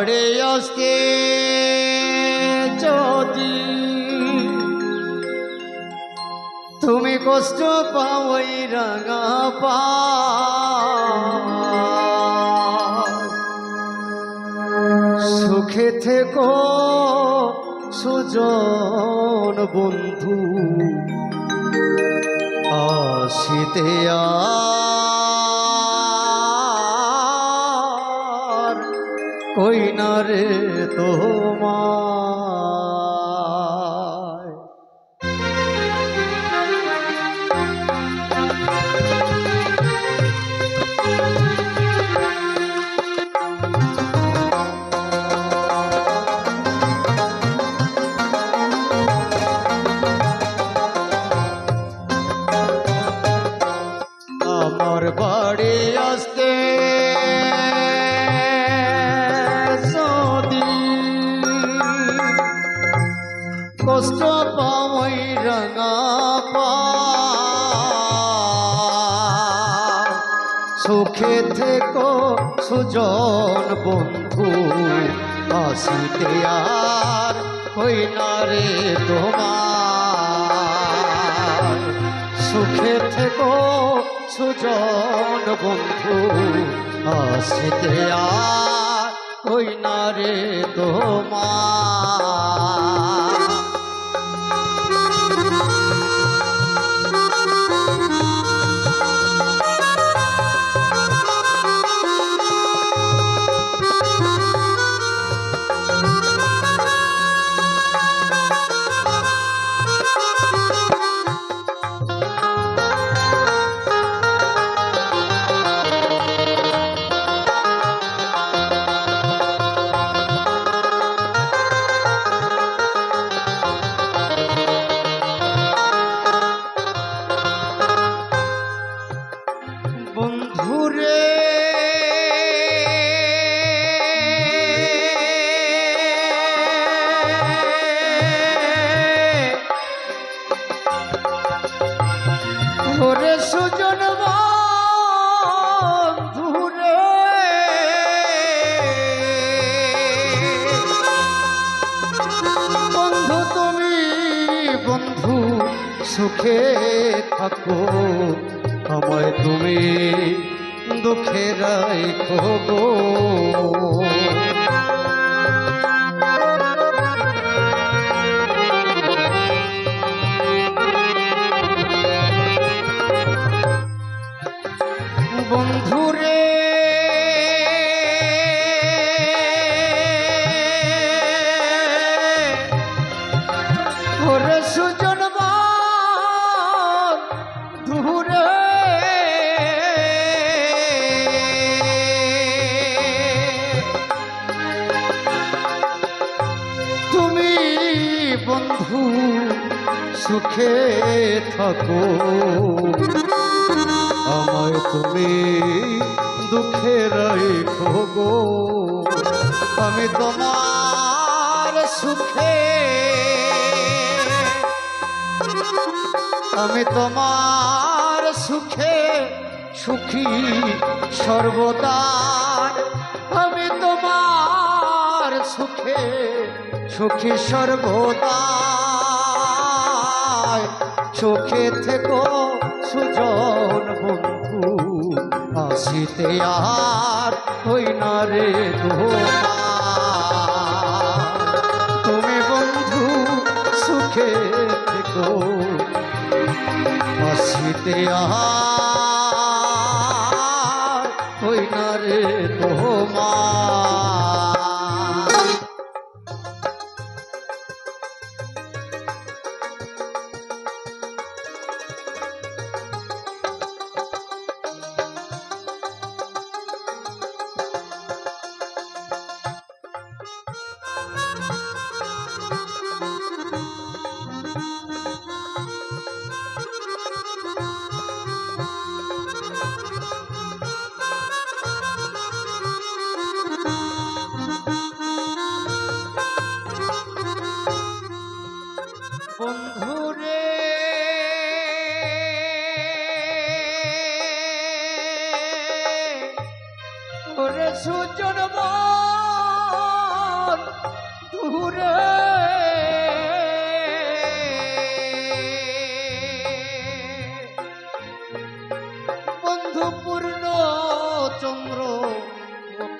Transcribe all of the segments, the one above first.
বাড়ি আসতে যদি তুমি কষ্ট পাও রাঙা পা। সুখে থেকো সুজন বন্ধু। আসিতে আর কই না সুখে থেকো, সুজন বন্ধু আসিতে আর হই না রে তোমার। সুখে থেকো, সুজন বন্ধু আসিতে আর হই না রে তোমার। সুজন বন্ধু তুমি বন্ধু সুখে থাকো। আমায় তুমি দুঃখে রাখো সুখে থাকো। আমায় তুমি দুঃখে রেখো গো। আমি তোমার সুখে। আমি তোমার সুখে সুখী সর্বদা। আমি তোমার সুখে সুখী সর্বদা। চোখে থেকো সুজন বন্ধু আসিতে আর হই না রে তুমি বন্ধু, সুখে থেকো আসিতে আর হই না রে তোমার।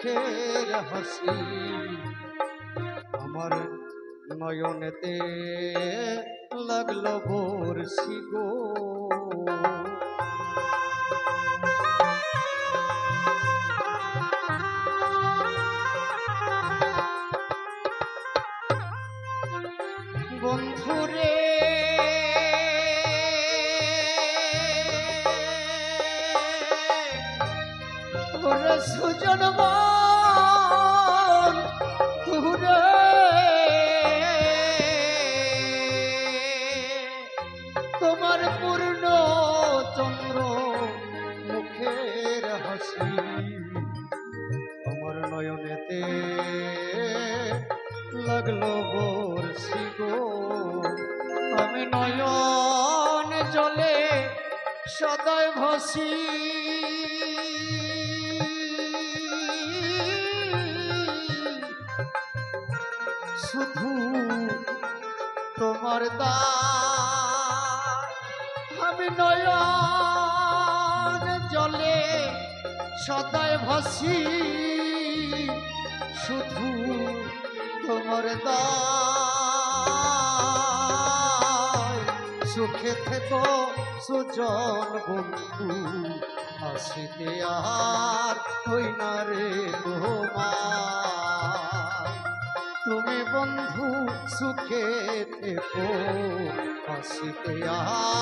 মুখের হাসি। আমার নয়নেতে লাগল বর্ষি গো। নয়নেতে লাগল বর্ষি গো আমি নয়ন জলে সদাই ভাসি। শুধু তোমার দায় আমি নয়ন জলে সদাই ভাসি। শুধু তোমার সুখে থেকো সুজন বন্ধু আসিতে আর হই না রে তুমি বন্ধু, সুখে থেকো, হাসিতে আর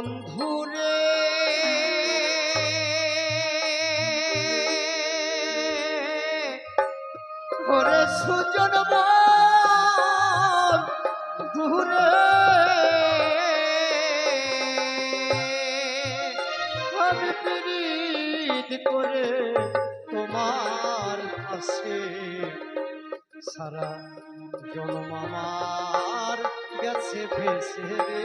বন্ধুরে ওরে সুজন দূরে। আমি প্রীত করে তোমার কাছে সারা জনম আমার। গেছে ভেসে রে।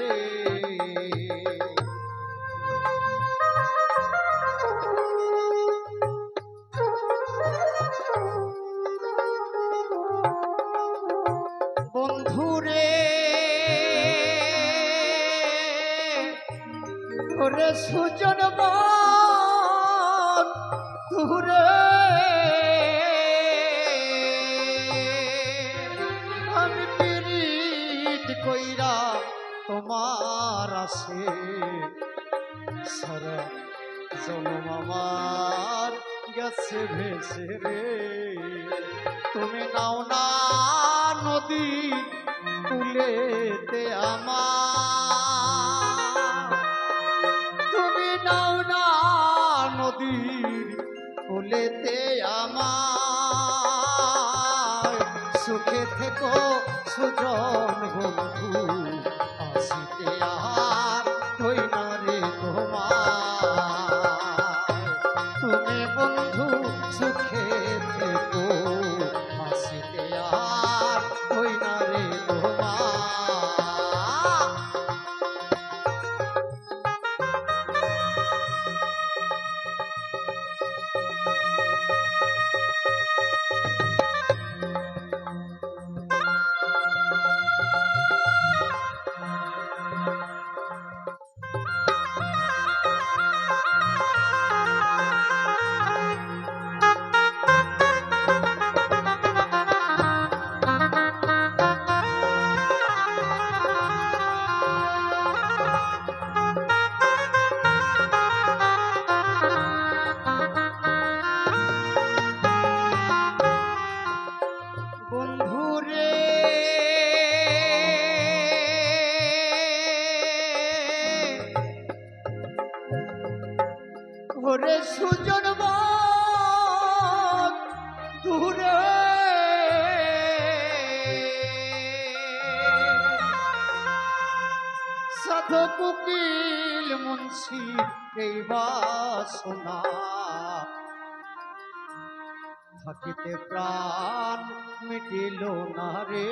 সুজন তুরে আসে সারা জনম আমার গেছে, ভেসে রে। তুমি নাও না নদী কুলেতে আমার। তুমি নাও না নদীর কুলেতে আমার। সুখে থেকো, সুজন বন্ধু, আসিতে ওরে সুজন দূরে। সাধু কুকিল মুন্সি এই বাসনা। থাকিতে প্রাণ মিটিল না রে।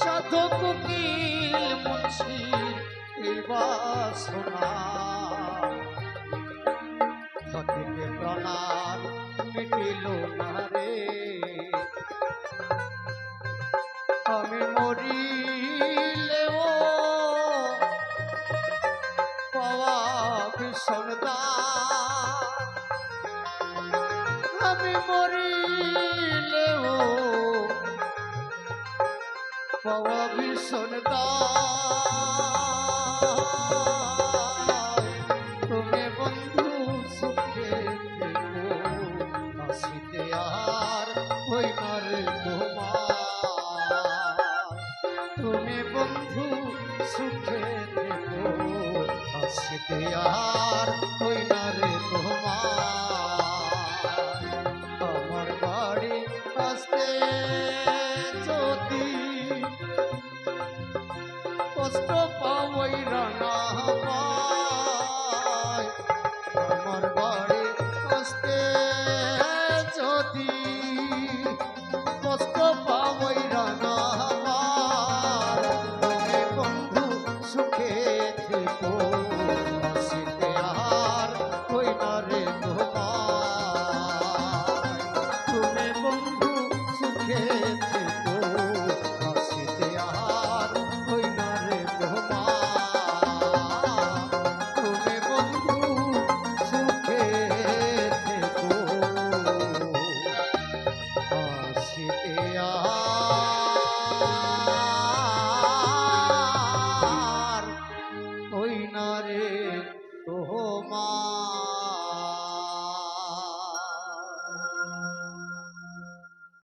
সাধু কুকিল মুন্সি এই বাসনা থাকিতে প্রণাম, মিটিল না রে। আমি মরিলেও পাওয়া ভীষণ আমি মরিলেও পাওয়া ভীষণ। তুমি বন্ধু সুখে হাসিতে আর হই না রে তোমার তুমি বন্ধু সুখে হাসিতে আর হই Allah.